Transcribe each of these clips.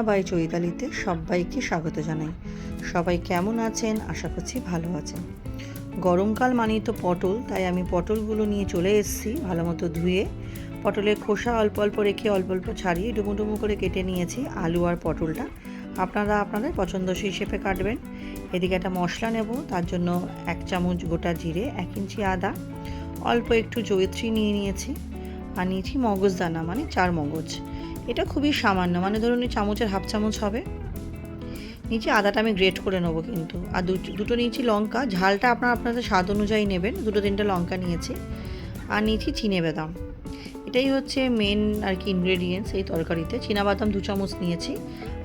রান্না বাই চৈতালিতে সবাইকে স্বাগত জানাই। সবাই কেমন আছেন? আশা করছি ভালো আছেন। গরমকাল মানেই তো পটল, তাই আমি পটলগুলো নিয়ে চলে এসেছি ভালো মতো ধুয়ে। পটলের খোসা অল্প অল্প রেখে অল্প অল্প ছাড়িয়ে ডুমো ডুমো করে কেটে নিয়েছি আলু আর পটলটা। আপনারা আপনাদের পছন্দসই হিসেবে কাটবেন। এদিকে একটা মশলা নেব, তার জন্য এক চামচ গোটা জিরে, এক ইঞ্চি আদা, অল্প একটু জয়িত্রী নিয়ে নিয়েছি। আর নিয়েছি মগজদানা মানে চার মগজ এটা খুবই সামান্য। মানে ধরুন চামচের হাফ চামচ হবে। নিচে আদাটা আমি গ্রেট করে নেব কিন্তু। আর দুটো নিয়েছি লঙ্কা। ঝালটা আপনার আপনাদের স্বাদ অনুযায়ী নেবেন। দুটো তিনটে লঙ্কা নিয়েছি। আর নিয়েছি চিনে বাদাম। এটাই হচ্ছে মেন আর কি ইনগ্রেডিয়েন্টস এই তরকারিতে। বাদাম দু চামচ নিয়েছি।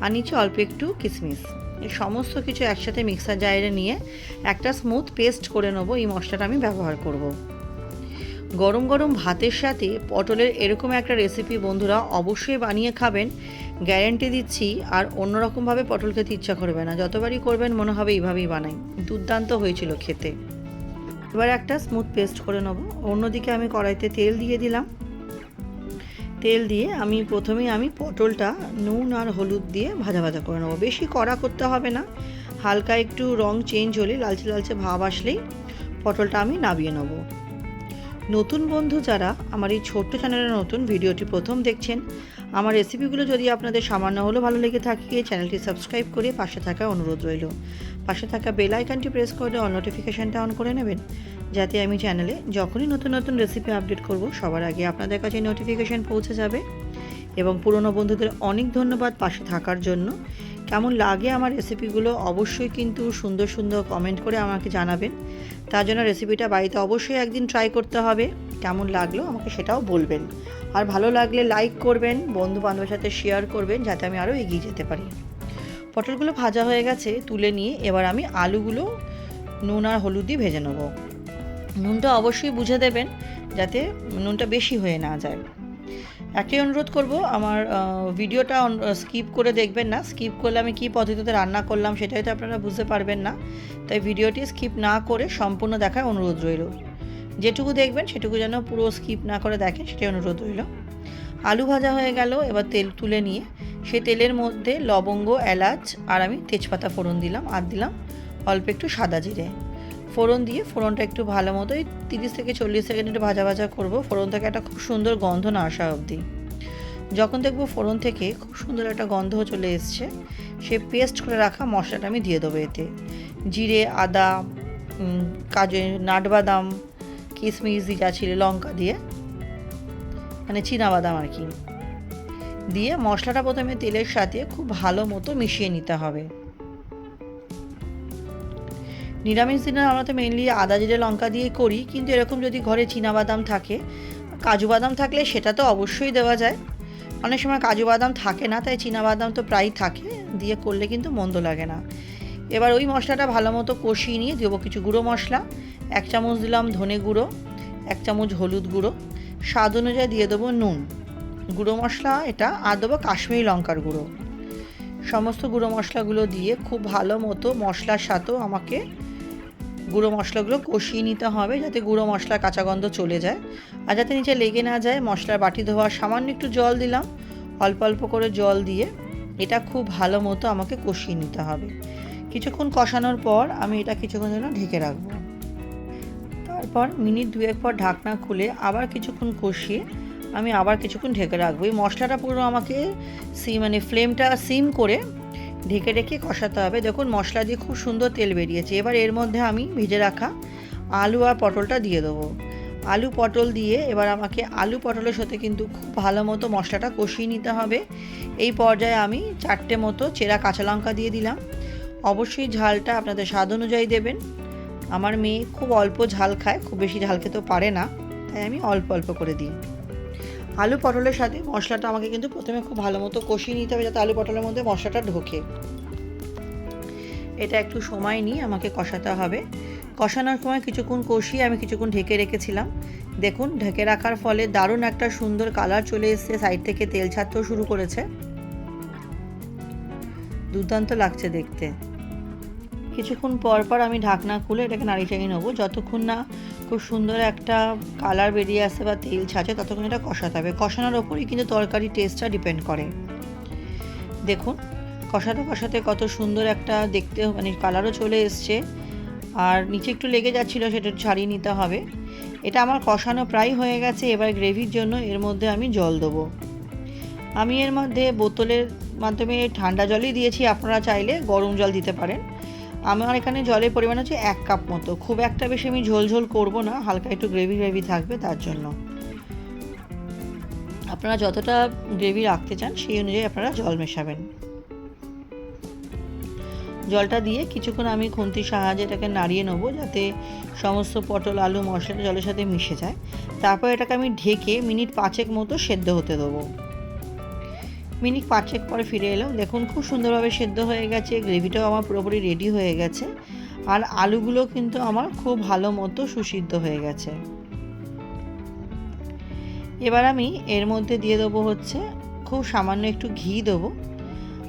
আর নিচে অল্প একটু কিশমিশ এই সমস্ত কিছু একসাথে মিক্সার জারে নিয়ে একটা স্মুথ পেস্ট করে নেব। এই মশলাটা আমি ব্যবহার করব। গরম গরম ভাতের সাথে পটলের এরকম একটা রেসিপি বন্ধুরা অবশ্যই বানিয়ে খাবেন। গ্যারেন্টি দিচ্ছি, আর অন্যরকমভাবে পটল খেতে ইচ্ছা করবে না। যতবারই করবেন, মনে হবে এইভাবেই বানাই। দুর্দান্ত হয়েছিল খেতে। এবার একটা স্মুথ পেস্ট করে নেব। অন্যদিকে আমি কড়াইতে তেল দিয়ে দিলাম। তেল দিয়ে আমি প্রথমেই আমি পটলটা নুন আর হলুদ দিয়ে ভাজা ভাজা করে নেব। বেশি কড়া করতে হবে না। হালকা একটু রং চেঞ্জ হলে, লালচে লালচে ভাব আসলেই পটলটা আমি নাবিয়ে নেব। নতুন বন্ধু যারা আমার এই ছোট্ট চ্যানেলে নতুন ভিডিওটি প্রথম দেখছেন, আমার রেসিপিগুলো যদি আপনাদের সামান্য হলেও ভালো লেগে থাকে, চ্যানেলটি সাবস্ক্রাইব করে পাশে থাকা অনুরোধ রইল। পাশে থাকা বেল আইকনটি প্রেস করে অল নোটিফিকেশানটা অন করে নেবেন, যাতে আমি চ্যানেলে যখনই নতুন নতুন রেসিপি আপডেট করব, সবার আগে আপনাদের কাছে নোটিফিকেশান পৌঁছে যাবে। এবং পুরনো বন্ধুদের অনেক ধন্যবাদ পাশে থাকার জন্য। কেমন লাগে আমার রেসিপিগুলো অবশ্যই কিন্তু সুন্দর সুন্দর কমেন্ট করে আমাকে জানাবেন। তার জন্য রেসিপিটা বাড়িতে অবশ্যই একদিন ট্রাই করতে হবে। কেমন লাগল আমাকে সেটাও বলবেন। আর ভালো লাগলে লাইক করবেন বন্ধু বান্ধবের সাথে শেয়ার করবেন, যাতে আমি আরও এগিয়ে যেতে পারি। পটলগুলো ভাজা হয়ে গেছে, তুলে নিয়ে এবার আমি আলুগুলো নুন আর হলুদ দিয়ে ভেজে নেব। নুনটা অবশ্যই বুঝে দেবেন, যাতে নুনটা বেশি হয়ে না যায়। একটাই অনুরোধ করব, আমার ভিডিওটা স্কিপ করে দেখবেন না। স্কিপ করলে আমি কী পদ্ধতিতে রান্না করলাম সেটাই তো আপনারা বুঝতে পারবেন না। তাই ভিডিওটি স্কিপ না করে সম্পূর্ণ দেখার অনুরোধ রইল। যেটুকু দেখবেন সেটুকু যেন পুরো স্কিপ না করে দেখেন সেটাই অনুরোধ রইল। আলু ভাজা হয়ে গেল, এবার তেল তুলে নিয়ে সে তেলের মধ্যে লবঙ্গ, এলাচ আর আমি তেজপাতা ফোড়ন দিলাম, আর দিলাম অল্প একটু সাদা জিরে। ফোড়ন দিয়ে, ফোড়নটা একটু ভালো মতোই তিরিশ থেকে চল্লিশ সেকেন্ড একটু ভাজা ভাজা করব। ফোড়ন থেকে একটা খুব সুন্দর গন্ধ না আসা অবধি। যখন দেখব ফোড়ন থেকে খুব সুন্দর একটা গন্ধ চলে এসছে, সে পেস্ট করে রাখা মশলাটা আমি দিয়ে দেবো এতে। জিরে, আদা কাজু নাটবাদাম কিশমিশ যা ছিল, লঙ্কা দিয়ে মানে বাদাম আর কি, দিয়ে মশলাটা প্রথমে তেলের সাথে খুব ভালো মতো মিশিয়ে নিতে হবে। নিরামিষ দিনে আমরা তো মেনলি আদা, জিরে, লঙ্কা দিয়ে করি, কিন্তু এরকম যদি ঘরে বাদাম থাকে, কাজু বাদাম থাকলে সেটা তো অবশ্যই দেওয়া যায়। অনেক সময় কাজু বাদাম থাকে না, তাই বাদাম তো প্রায় থাকে, দিয়ে করলে কিন্তু মন্দ লাগে না। এবার ওই মশলাটা ভালো মতো কষিয়ে নিয়ে দেবো কিছু গুঁড়ো মশলা, এক চামচ দিলাম ধনে গুঁড়ো, এক চামচ হলুদ গুঁড়ো, স্বাদ অনুযায়ী দিয়ে দেবো নুন। গুঁড়ো মশলা এটা আর দেবো কাশ্মীরি লঙ্কার গুঁড়ো। সমস্ত গুঁড়ো মশলাগুলো দিয়ে খুব ভালো মতো মশলার সাথেও আমাকে গুঁড়ো মশলাগুলো কষিয়ে নিতে হবে যাতে গুঁড়ো মশলার কাঁচা গন্ধ চলে যায়। আর যাতে নিচে লেগে না যায়, মশলার বাটি ধোয়ার সামান্য একটু জল দিলাম। অল্প অল্প করে জল দিয়ে এটা খুব ভালো মতো আমাকে কষিয়ে নিতে হবে। কিছুক্ষণ কষানোর পর আমি এটা কিছুক্ষণ জন্য ঢেকে রাখব। তারপর মিনিট দুয়েক পর ঢাকনা খুলে আবার কিছুক্ষণ কষিয়ে আমি আবার কিছুক্ষণ ঢেকে রাখব। এই মশলাটা পুরো আমাকে সি মানে ফ্লেমটা সিম করে ঢেকে রেখে কষাতে হবে। দেখুন, মশলা দিয়ে খুব সুন্দর তেল বেরিয়েছে। এবার এর মধ্যে আমি ভেজে রাখা আলু আর পটলটা দিয়ে দেবো। আলু, পটল দিয়ে এবার আমাকে আলু, পটলের সাথে কিন্তু খুব ভালো মতো মশলাটা কষিয়ে নিতে হবে। এই পর্যায়ে আমি চারটে মতো চেরা কাঁচা লঙ্কা দিয়ে দিলাম। অবশ্যই ঝালটা আপনাদের স্বাদ অনুযায়ী দেবেন। আমার মেয়ে খুব অল্প ঝাল খায়, খুব বেশি ঝাল খেতেও পারে না। তাই আমি অল্প অল্প করে দিই। আলু পটলের সাথে মশলাটা আমাকে কিন্তু প্রথমে খুব ভালো মতো কষিয়ে নিতে হবে যাতে আলু পটলের মধ্যে মশলাটা ঢোকে। এটা একটু সময় নিয়ে আমাকে কষাতে হবে। কষানোর সময় কিছুক্ষণ কষিয়ে আমি কিছুক্ষণ ঢেকে রেখেছিলাম। দেখুন, ঢেকে রাখার ফলে দারুণ একটা সুন্দর কালার চলে এসছে, সাইড থেকে তেল ছাড়তেও শুরু করেছে। দুর্দান্ত লাগছে দেখতে। কিছুক্ষণ পর পর আমি ঢাকনা খুলে এটাকে নাড়ি চাড়িয়ে নেব। যতক্ষণ না খুব সুন্দর একটা কালার বেরিয়ে আসে বা তেল ছাঁচে, ততক্ষণ এটা কষাতে হবে। কষানোর ওপরই কিন্তু তরকারি টেস্টটা ডিপেন্ড করে। দেখুন, কষাতে কষাতে কত সুন্দর একটা দেখতে মানে কালারও চলে এসছে। আর নিচে একটু লেগে যাচ্ছিল, সেটা ছাড়িয়ে নিতে হবে। এটা আমার কষানো প্রায় হয়ে গেছে, এবার গ্রেভির জন্য এর মধ্যে আমি জল দেবো। আমি এর মধ্যে বোতলের মাধ্যমে ঠান্ডা জলই দিয়েছি, আপনারা চাইলে গরম জল দিতে পারেন। আমার এখানে জলের পরিমাণ হচ্ছে এক কাপ মতো। খুব একটা বেশি আমি ঝোল ঝোল করব না, হালকা একটু গ্রেভি গ্রেভি থাকবে তার জন্য। আপনারা যতটা গ্রেভি রাখতে চান, সেই অনুযায়ী আপনারা জল মেশাবেন। জলটা দিয়ে কিছুক্ষণ আমি খুন্তির সাহায্যে এটাকে নাড়িয়ে নেব যাতে সমস্ত পটল, আলু, মশলা জলের সাথে মিশে যায়। তারপর এটাকে আমি ঢেকে মিনিট পাঁচেক মতো সেদ্ধ হতে দেবো। মিনিট পাঁচেক পরে ফিরে এলাম। দেখুন, খুব সুন্দরভাবে সেদ্ধ হয়ে গেছে, গ্রেভিটাও আমার পুরোপুরি রেডি হয়ে গেছে। আর আলুগুলো কিন্তু আমার খুব ভালো মতো সুসিদ্ধ হয়ে গেছে। এবার আমি এর মধ্যে দিয়ে দেবো হচ্ছে, খুব সামান্য একটু ঘি দেবো।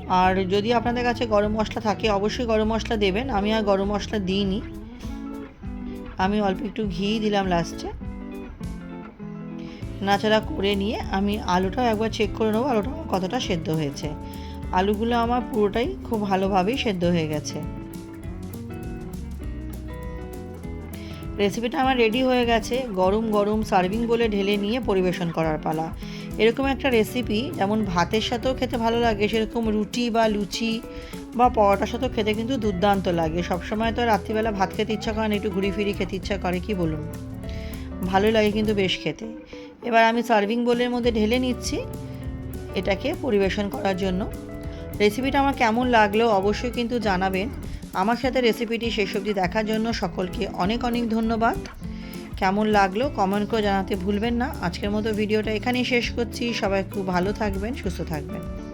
আর যদি আপনাদের কাছে গরম মশলা থাকে, অবশ্যই গরম মশলা দেবেন। আমি আর গরম মশলা দিইনি। আমি অল্প একটু ঘি দিলাম লাস্টে নাচাড়া করে নিয়ে আমি আলুটাও একবার চেক করে নেব, আলুটা কতটা সেদ্ধ হয়েছে। আলুগুলো আমার পুরোটাই খুব ভালোভাবেই সেদ্ধ হয়ে গেছে। রেসিপিটা আমার রেডি হয়ে গেছে, গরম গরম সার্ভিং বলে ঢেলে নিয়ে পরিবেশন করার পালা। এরকম একটা রেসিপি যেমন ভাতের সাথেও খেতে ভালো লাগে, সেরকম রুটি বা লুচি বা পরোটার সাথেও খেতে কিন্তু দুর্দান্ত লাগে। সবসময় তো রাত্রিবেলা ভাত খেতে ইচ্ছা করে না, একটু ঘুরি ফিরি খেতে ইচ্ছা করে, কি বলুন ভালোই লাগে কিন্তু বেশ খেতে। এবার আমি সার্ভিং বোলের মধ্যে ঢেলে নিচ্ছি এটাকে পরিবেশন করার জন্য। রেসিপিটা আমার কেমন লাগল অবশ্যই কিন্তু জানাবেন। আমার সাথে রেসিপিটি শেষ অবধি দেখার জন্য সকলকে অনেক অনেক ধন্যবাদ। কেমন লাগল কমেন্ট করে জানাতে ভুলবেন না। আজকের মতো ভিডিওটা এখানেই শেষ করছি। সবাই খুব ভালো থাকবেন, সুস্থ থাকবেন।